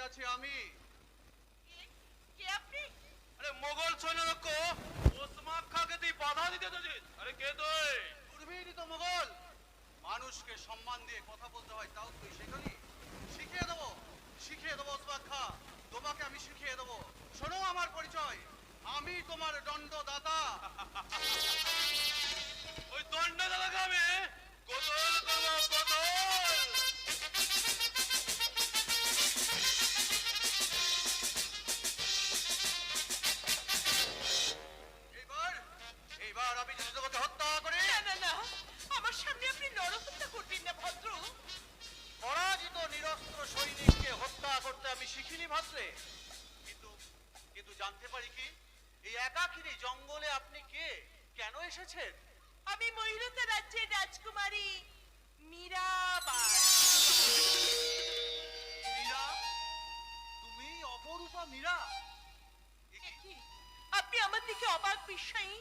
আমি। কে? আপনি? আরে মোগল সৈন্যরক্ষ ওসমান খাকে তুই বাধা দিতে চাচ্ছিস আরে কে তুই? দুর্বীরই তো মোগল। মানুষকে সম্মান দিয়ে কথা বলতে হয় তাও তুই শেখালি শিখিয়ে দেবো শিখিয়ে দেবো ওসমান খা তোমাকে আমি শিখিয়ে দেবো। শোনো আমার পরিচয় আমি তোমার দণ্ডদাতা। ওই দণ্ড দাদাকে আমি কতল করব কতল জানতে পারি কি? এই একাকিনী জঙ্গলে আপনি কে? কেন এসেছেন? আমি ময়ূরতা রাজ্যের রাজকুমারী মীরাবাই মীরা? তুমি অপরূপা মীরা? আপনি আমার দিকে অবাক বিস্ময়ী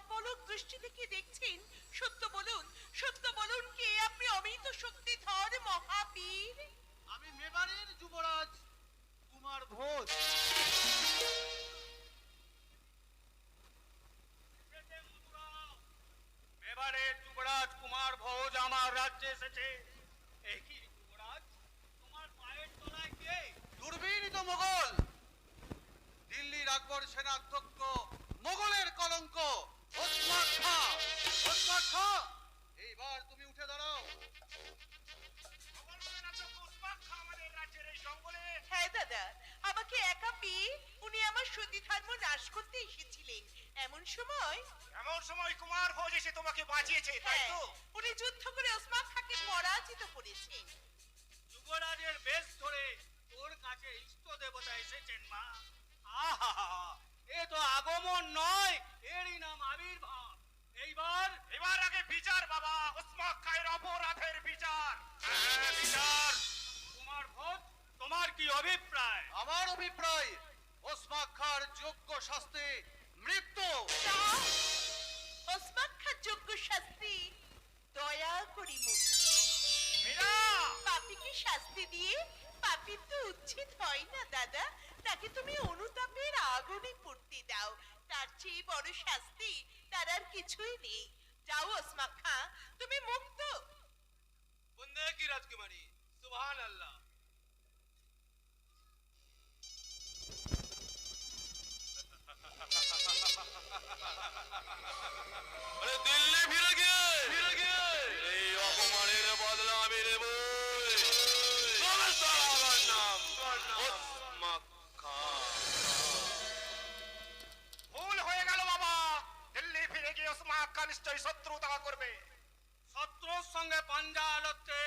অপলক দৃষ্টি থেকে দেখছেন? সত্য বলুন সত্য বলুন কে আপনি অমিত শক্তিধর মহাবীর? আমি মেবারের যুবরাজ কুমার ভোজ। রাজ্যে এসেছে। তোমার পায়ের তলায় কে? দুর্বীনিত মোগল। দিল্লির আকবর সেনাধ্যক্ষ মোগলের সময়? এমন সময় কুমার ভোজ এসে তোমাকে বাঁচিয়েছে তাই হ্যাঁ, তো? উনি যুদ্ধ করে ওসমান খাকে পরাজিত করেছেন যুবরাজের বেশ ধরে ওর কাছে ইষ্ট দেবতা এসেছেন মা। আহা এ তো আগমন নয় এরই নাম আবির্ভাব। এইবার এবার আগে বিচার বাবা। ওসমান খায়ের অপরাধের বিচার। হ্যাঁ বিচার। কুমার ভোজ তোমার কি অভিপ্রায়? আমার অভিপ্রায় ওসমান খার যোগ্য শাস্তি মৃত্যু। ওসমান যোগ্য শাস্তি দয়া করি মীরা! পাপিকে শাস্তি দিয়ে পাপির তো উচ্ছেদ হয় না দাদা। তাকে তুমি অনুতাপের আগুনে পড়তে দাও। তার চেয়ে বড় শাস্তি তার আর কিছুই নেই। যাও ওসমা খা তুমি মুক্ত। বন্দে কি রাজকুমারী সুবহান আল্লাহ পাঞ্জা লড়তে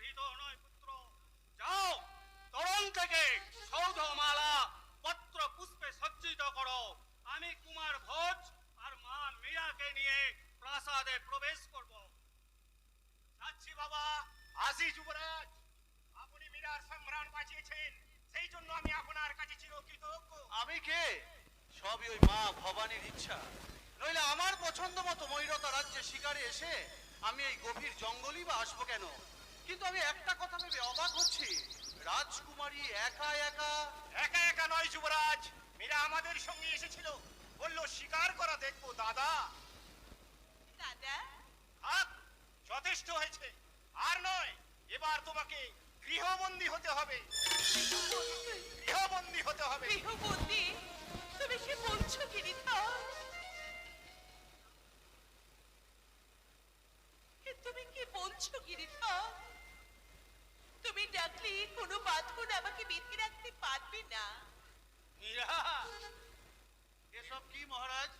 ভীত নয় পুত্র। যাও, তরুণ থেকে সৌধমালা পত্র পুষ্পে সজ্জিত করো। আমি কুমার ভোজ আর মা মীরাকে নিয়ে প্রাসাদে প্রবেশ করব। যাচ্ছি বাবা। আসি যুবরাজ। আপনি মীরার সম্রাট বাঁচিয়েছেন। সেই জন্য আমি আপনার কাছে চিরকৃতজ্ঞ। আমি কে? সবই ওই মা ভবানীর ইচ্ছা। নইলে আমার পছন্দ মতো ময়ূরতা রাজ্যে শিকারে এসে আমি এই গভীর জঙ্গলই বা আসব কেন? কিন্তু আমি একটা কথা ভেবে অবাক হচ্ছি। রাজকুমারী একা একা একা একা নয় যুবরাজ মীরা আমাদের সঙ্গে এসেছিল। বলল শিকার করা দেখব দাদা। দাদা? থাক যথেষ্ট হয়েছে। আর নয় এবার তোমাকে গৃহবন্দী হতে হবে। গৃহবন্দী হতে হবে। গৃহবন্দী? তুমি কি বলছো গিরিধর কি বলছো গিরিধর তুমি ডাকলে কোনো বাঁধন আমাকে বেঁধে রাখতে পারবে না। মীরা এসব কি মহারাজ?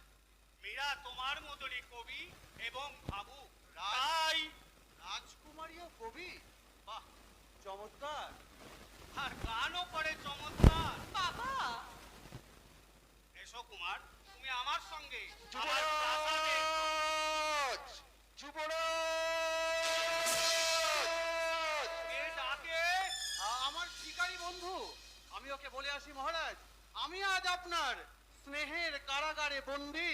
মীরা তোমার মতনই কবি এবং ভাবুক। রাজ- তাই? রাজকুমারী ও কবি? বাহ চমৎকার। আর গানও করে চমৎকার। বাবা! এসো কুমার তুমি আমার সঙ্গে। আমার আমি ওকে বলে আসি মহারাজ আমি আজ আপনার স্নেহের কারাগারে বন্দী।